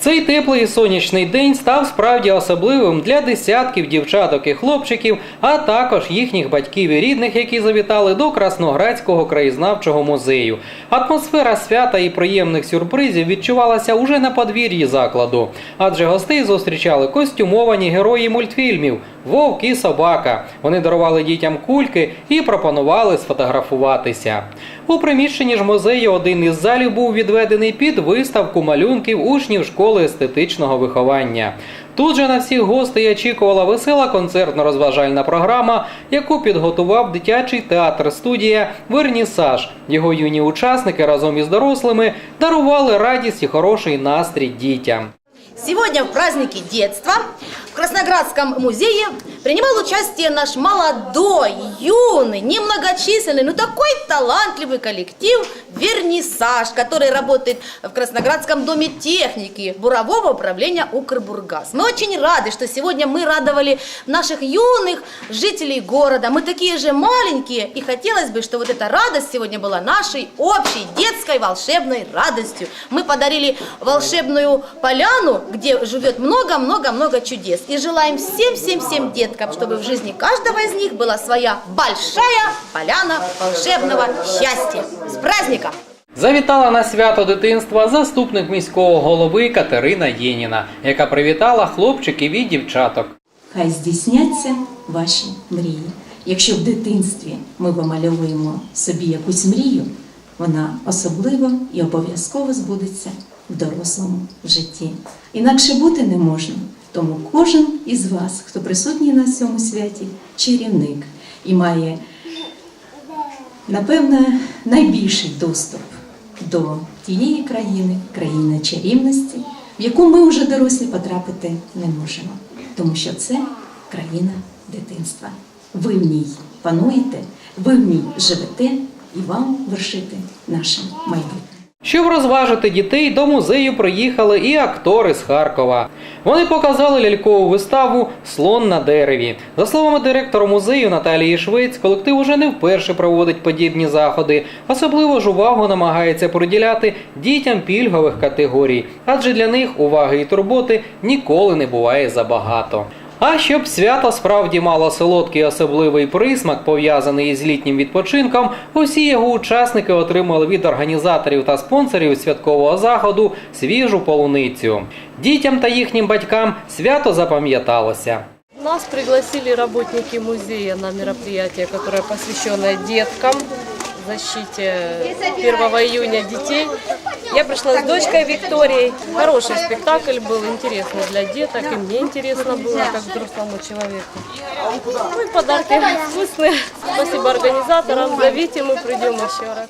Цей теплий і сонячний день став справді особливим для десятків дівчаток і хлопчиків, а також їхніх батьків і рідних, які завітали до Красноградського краєзнавчого музею. Атмосфера свята і приємних сюрпризів відчувалася уже на подвір'ї закладу, адже гостей зустрічали костюмовані герої мультфільмів Вовк і собака. Вони дарували дітям кульки і пропонували сфотографуватися. У приміщенні ж музею один із залів був відведений під виставку малюнків учнів школи естетичного виховання. Тут же на всіх гостей очікувала весела концертно-розважальна програма, яку підготував дитячий театр студія Вернісаж. Його юні учасники разом із дорослими дарували радість і хороший настрій дітям. Сегодня в празднике детства в Красноградском музее принимал участие наш молодой, юный, немногочисленный, но такой талантливый коллектив «Вернисаж», который работает в Красноградском доме техники бурового управления «Укрбургаз». Мы очень рады, что сегодня мы радовали наших юных жителей города. Мы такие же маленькие, и хотелось бы, что вот эта радость сегодня была нашей общей детской волшебной радостью. Мы подарили волшебную поляну, где живет много-много-много чудес. И желаем всем-всем-всем деткам, чтобы в жизни каждого из них была своя большая поляна волшебного счастья. С праздником! Завітала на свято дитинства заступник міського голови Катерина Єніна, яка привітала хлопчиків і дівчаток. Хай здійсняться ваші мрії. Якщо в дитинстві ми вимальовуємо собі якусь мрію, вона особливо і обов'язково збудеться в дорослому житті. Інакше бути не можна. Тому кожен із вас, хто присутній на цьому святі, чарівник і має, напевне, найбільший доступ до тієї країни, країни чарівності, в яку ми вже дорослі потрапити не можемо, тому що це країна дитинства. Ви в ній пануєте, ви в ній живете і вам вершити наше майбутнє. Щоб розважити дітей, до музею приїхали і актори з Харкова. Вони показали лялькову виставу Слон на дереві. За словами директора музею Наталії Швець, колектив уже не вперше проводить подібні заходи. Особливо ж увагу намагається приділяти дітям пільгових категорій, адже для них уваги і турботи ніколи не буває забагато. А щоб свято справді мало солодкий особливий присмак, пов'язаний із літнім відпочинком, усі його учасники отримали від організаторів та спонсорів святкового заходу свіжу полуницю. Дітям та їхнім батькам свято запам'яталося. Нас пригласили работники музея на мероприятие, которое посвященное деткам, защите 1 июня детей. Я пришла с дочкой Викторией. Хороший спектакль был, интересный для деток, и мне интересно было, как взрослому человеку. Ну и подарки вкусные. Спасибо организаторам. Зовите, мы придем еще раз.